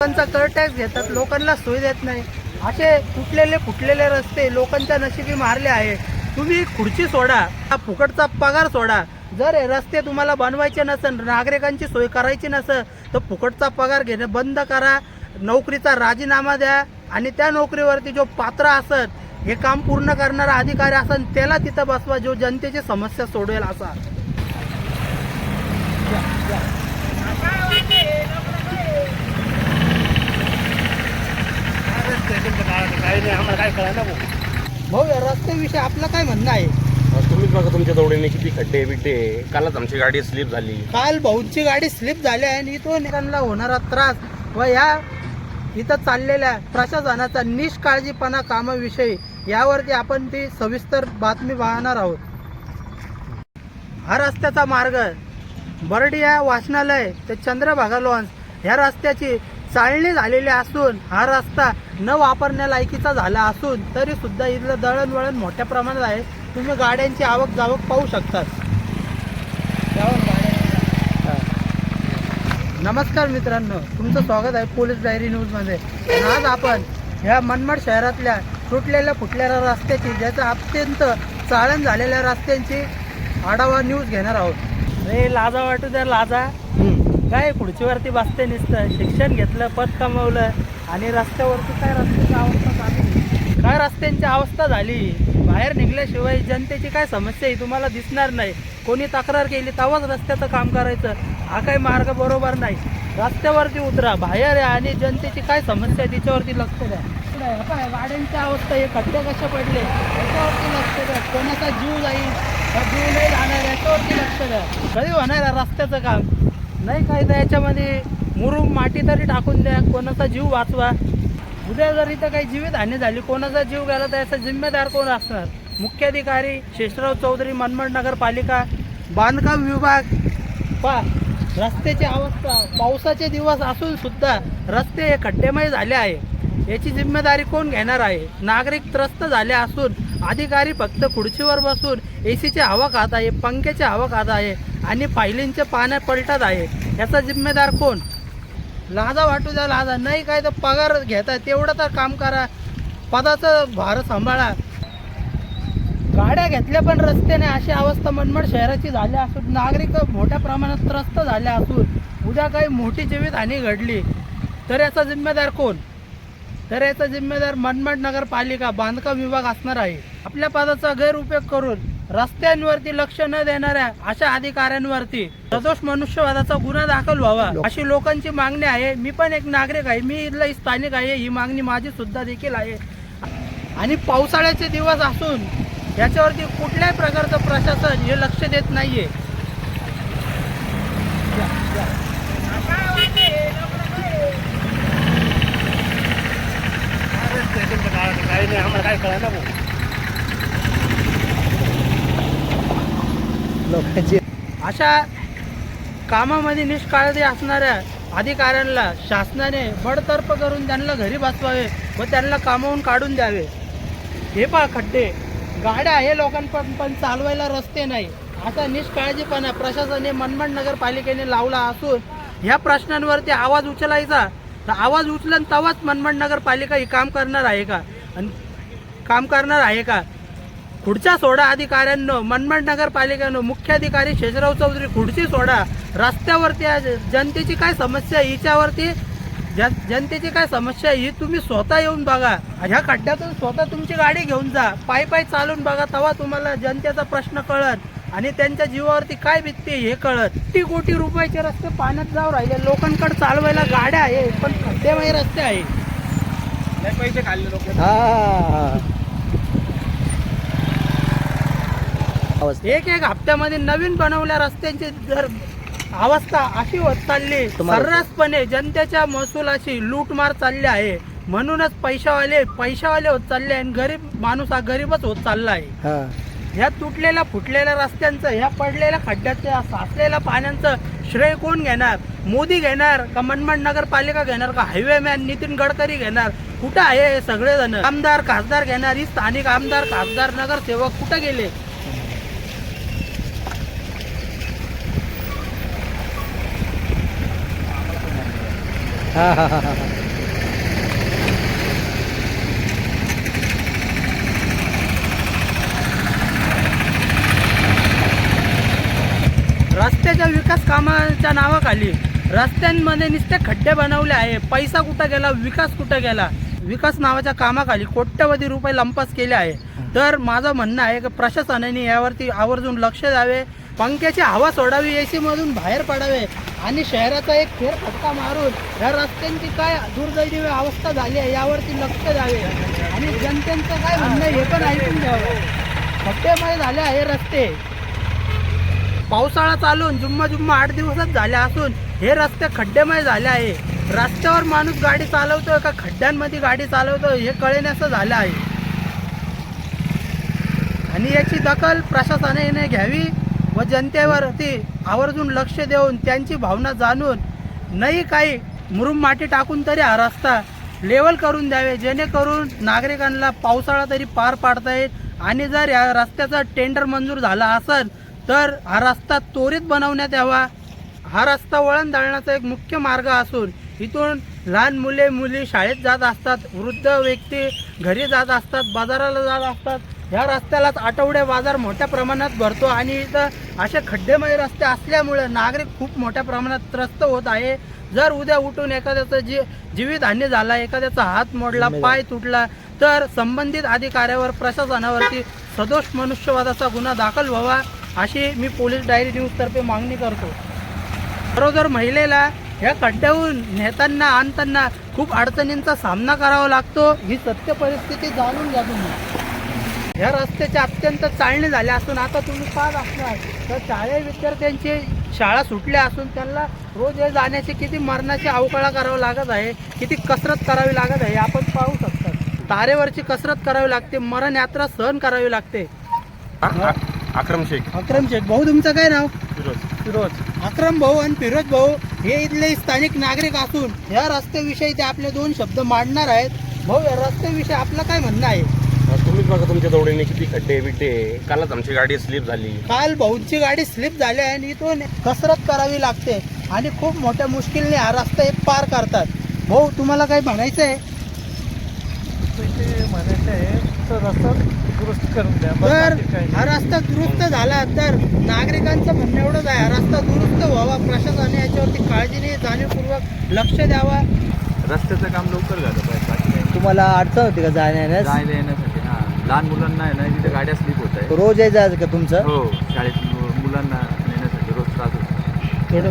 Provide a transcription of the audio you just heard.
लोकांचा कर टॅक्स घेतात लोकांना सोय देत नाही. असे तुटलेले फुटलेले रस्ते लोकांच्या नशिबी मारले आहे. तुम्ही खुर्ची सोडा हा फुकटचा पगार सोडा. जर हे रस्ते तुम्हाला बनवायचे नसेल नागरिकांची सोय करायची नसेल तर फुकटचा पगार घेणं बंद करा. नोकरीचा राजीनामा द्या आणि त्या नोकरीवरती जो पात्र असत हे काम पूर्ण करणारा अधिकारी असन त्याला तिथं बसवा जो जनतेची समस्या सोडवेल असा काही नाही आम्हाला काय कळलं ना भाऊ या रस्त्याविषयी आपलं काय म्हणणं आहे? तुम्हीच बघा तुमच्या दौडीने किती खड्डे बिड्डे. कालच आमची गाडी स्लिप झाली. काल भाऊंची गाडी स्लिप झाली आहे आणि इथून त्यांना होणारा त्रास व या इथं चाललेल्या प्रशासनाचा निष्काळजीपणा कामाविषयी यावरती आपण ती सविस्तर बातमी पाहणार आहोत. हा रस्त्याचा मार्ग बर्डिया वाचनालय ते चंद्रभागा लॉन्स ह्या रस्त्याची चालणी झालेली असून हा रस्ता न वापरण्यालायकीचा झाला असून तरी सुद्धा इथलं दळणवळण मोठ्या प्रमाणात आहे. तुम्ही गाड्यांची आवक जावक पाहू शकतात. नमस्कार मित्रांनो तुमचं स्वागत आहे पोलीस डायरी न्यूजमध्ये. आज आपण ह्या मनमाड शहरातल्या तुटलेल्या फुटलेल्या रस्त्याची ज्याचा अत्यंत चाळण झालेल्या रस्त्यांची आढावा न्यूज घेणार आहोत. रे लाजा वाटू द्या लाजा. काय खुर्चीवरती बसते नुसतं? शिक्षण घेतलं पद कमवलं आणि रस्त्यावरती काय रस्त्याची अवस्था झाली? काय रस्त्यांची अवस्था झाली? बाहेर निघल्याशिवाय जनतेची काय समस्या आहे? तुम्हाला दिसणार नाही. कोणी तक्रार केली तेव्हाच रस्त्याचं काम करायचं. हा काही मार्ग बरोबर नाही. रस्त्यावरती उतरा. बाहेर या आणि जनतेची काय समस्या आहे तिच्यावरती लक्ष द्या. काय गाड्यांची अवस्था हे खड्डे कसे पडले? याच्यावरती लक्ष द्या. कोणाचा जीव जाईल? जीव नाही जाणार याच्यावरती लक्ष द्या. कधी होणार रस्त्याचं काम? नाही काय तर याच्यामध्ये मुरुम माटी तरी टाकून द्या कोणाचा जीव वाचवा. उद्या जर इथं काही जीवितहानी झाली कोणाचा जीव गेला तर याचा जिम्मेदार कोण असणार? मुख्याधिकारी शेषराव चौधरी मनमड नगरपालिका बांधकाम विभाग. पा रस्त्याची अवस्था पावसाचे दिवस असून सुद्धा रस्ते हे खड्डेमय झाले आहे. याची जिम्मेदारी कोण घेणार आहे? नागरिक त्रस्त झाले असून अधिकारी फक्त खुर्चीवर बसून ए सीची हवा खात आहे पंख्याची हवा खात आहे आणि फायलींचे पानं पलटत आहे. याचा जिम्मेदार कोण? लाजा वाटू द्या लाजा. नाही काय तर पगार घेता तेवढं तर काम करा. पदाचं भार सांभाळा. गाड्या घेतल्या पण रस्त्याने अशी अवस्था मनमड शहराची झाली असून नागरिक मोठ्या प्रमाणात त्रस्त झाले असून उद्या काही मोठी जीवितहानी घडली. तर याचा जिम्मेदार कोण? तर याचा जिम्मेदार मनमाड नगरपालिका बांधकाम विभाग असणार आहे. आपल्या पदाचा गैरउपयोग करून रस्त्यांवरती लक्ष न देणाऱ्या अशा अधिकाऱ्यांवरती सदोष मनुष्यवादाचा गुन्हा दाखल व्हावा अशी लोकांची मागणी आहे. मी पण एक नागरिक आहे. मी इथला स्थानिक आहे. ही मागणी माझी सुद्धा देखील आहे. आणि पावसाळ्याचे दिवस असून याच्यावरती कुठल्याही प्रकारचं प्रशासन हे लक्ष देत नाहीये. नाही आम्हाला काय अशा कामामध्ये निष्काळजी असणाऱ्या अधिकाऱ्यांना शासनाने बडतर्फ करून त्यांना घरी बसवावे व त्यांना कामावून काढून द्यावे. हे पहा खड्डे. गाड्या हे लोकांपर्यंत पण चालवायला रस्ते नाही. असा निष्काळजीपणा प्रशासनाने मनमाड नगरपालिकेने लावला असून ह्या प्रश्नांवरती आवाज उचलायचा. तर आवाज उचलन तेव्हाच मनमाड नगरपालिका ही काम करणार आहे का? आणि काम करणार आहे का? खुडच्या सोडा अधिकाऱ्यांनो मनमाड नगरपालिकेनं मुख्याधिकारी शेषराव चौधरी खुडची सोडा. रस्त्यावरती आज जनतेची काय समस्या आहे? हिच्यावरती जन जनतेची काय समस्या आहे? ही तुम्ही स्वतः येऊन बघा. ह्या खड्ड्यातून स्वतः तुमची गाडी घेऊन जा. पायी पाय चालून बघा तेव्हा तुम्हाला जनतेचा प्रश्न कळत आणि त्यांच्या जीवावरती काय बितते हे कळत. ती कोटी रुपयाचे रस्ते पाण्यात जाऊ राहिले. लोकांकडे चालवायला गाड्या आहे पण खड्डेमय रस्ते आहे. पैसे खाल्ले लोक एक एक हप्त्यामध्ये नवीन बनवल्या रस्त्यांची जर अवस्था अशी होत चालली सर्रासपणे जनतेच्या महसुलाची लूटमार चालली आहे. म्हणूनच पैशावाले पैशावाले होत चालले आणि गरीब माणूस हा गरीबच होत चालला आहे. ह्या तुटलेल्या फुटलेल्या रस्त्यांचं ह्या पडलेल्या खड्ड्याच्या साचलेल्या पाण्याचं श्रेय कोण घेणार? मोदी घेणार का मनमाड नगरपालिका घेणार का हायवे मॅन नितीन गडकरी घेणार? कुठं आहे हे सगळेजण? आमदार खासदार घेणार? ही स्थानिक आमदार खासदार नगरसेवक कुठं गेले? हा हा हा हा रस्त्याच्या विकास खाली. रस्त्यांमध्ये नुसते खड्डे बनवले आहे. पैसा कुठं गेला? विकास कुठं गेला? विकास नावाच्या कामाखाली कोट्यवधी रुपये लंपास केले आहे. तर माझं म्हणणं आहे की प्रशासनाने यावरती आवर्जून लक्ष द्यावे. पंख्याची हवा सोडावी एसी मधून बाहेर पडावे आणि शहराचा एक फेर फटका मारून या रस्त्यांची काय दुर्दैवी अवस्था झाली आहे यावरती लक्ष द्यावे. आणि जनतेचं काय म्हणणं आहे हे पण ऐकून द्यावं खड्डेमय झाले आहे रस्ते. पावसाळा चालून जुम्मा जुम्मा आठ दिवसात झाले असून हे रस्ते खड्डेमय झाले आहे. रस्त्यावर माणूस गाडी चालवतोय का खड्ड्यांमध्ये गाडी चालवतोय हे कळण्याचं झालं आहे. आणि याची दखल प्रशासनाने घ्यावी व जनतेवरती आवर्जून लक्ष देऊन त्यांची भावना जाणून नाही काही मुरुम माती टाकून तरी हा रस्ता लेवल करून द्यावे जेणेकरून नागरिकांना पावसाळा तरी पार पाडता येईल. आणि जर या रस्त्याचा टेंडर मंजूर झाला असेल तर हा रस्ता त्वरित बनवण्यात यावा. हा रस्ता वळण दाळण्याचा एक मुख्य मार्ग असून इथून लहान मुले मुली शाळेत जात असतात वृद्ध व्यक्ती घरी जात असतात बाजाराला जात असतात. ह्या रस्त्यालाच आठवडे बाजार मोठ्या प्रमाणात भरतो आणि इथं असे खड्डेमय रस्ते असल्यामुळे नागरिक खूप मोठ्या प्रमाणात त्रस्त होत आहे. जर उद्या उठून एखाद्याचं जी जीवितहानी झाला एखाद्याचा हात मोडला पाय तुटला तर संबंधित अधिकाऱ्यावर प्रशासनावरती सदोष मनुष्यवादाचा गुन्हा दाखल व्हावा. अशी मी पोलीस डायरी न्यूजतर्फे मागणी करतो. बरोबर महिलेला या खड्ड्याहून नेताना आणताना खूप अडचणींचा सामना करावा लागतो ही सत्य परिस्थिती जाणून घ्या तुम्ही. ह्या रस्त्याचे अत्यंत चालणे झाले असून आता तुम्ही पाहत असणार तर शाळे विद्यार्थ्यांची शाळा सुटल्या असून त्यांना रोज हे जाण्याची किती मरणाची अवकाळा करावं लागत आहे किती कसरत करावी लागत आहे आपण पाहू शकता. तारेवरची कसरत करावी लागते मरण यात्रा सहन करावी लागते. अक्रम शेख. अक्रम शेख. भाऊ तुमचं काय नाव? फिरोज. फिरोज. अक्रम भाऊ आणि फिरोज भाऊ हे इथले स्थानिक नागरिक असून या रस्त्याविषयी ते आपले दोन शब्द मांडणार आहेत. भाऊ या रस्त्याविषयी आपलं काय म्हणणं आहे? तुम्हीच बघा तुमच्या दौडीने किती खड्डे बिड्डे. कालच आमची गाडी स्लिप झाली. काल भाऊंची गाडी स्लिप झाली आहे आणि इथून कसरत करावी लागते आणि खूप मोठ्या मुश्किलने हा रस्ता हे पार करतात. भाऊ तुम्हाला काही म्हणायचं आहे म्हणायचं आहे तर रस्ता दुरुस्त करून द्या. तर बाकी काही हा नाही. रस्ता दुरुस्त झाला तर नागरिकांचं म्हणणं एवढंच आहे हा रस्ता दुरुस्त व्हावा प्रशासनाने याच्यावरती काळजीने जाणीवपूर्वक लक्ष द्यावा. रस्त्याचं काम लवकर झालं पाहिजे बाकी काही नाही. तुम्हाला अडचण होती का जाण्या येण्यास? जायला येण्यासाठी हा. लहान मुलांना आहे ना तिथे गाड्या स्लिप होत आहे रोज यायचं का तुमचं? हो शाळेत मु- मुलांना नेण्यासाठी रोज त्रास होतो. थोडं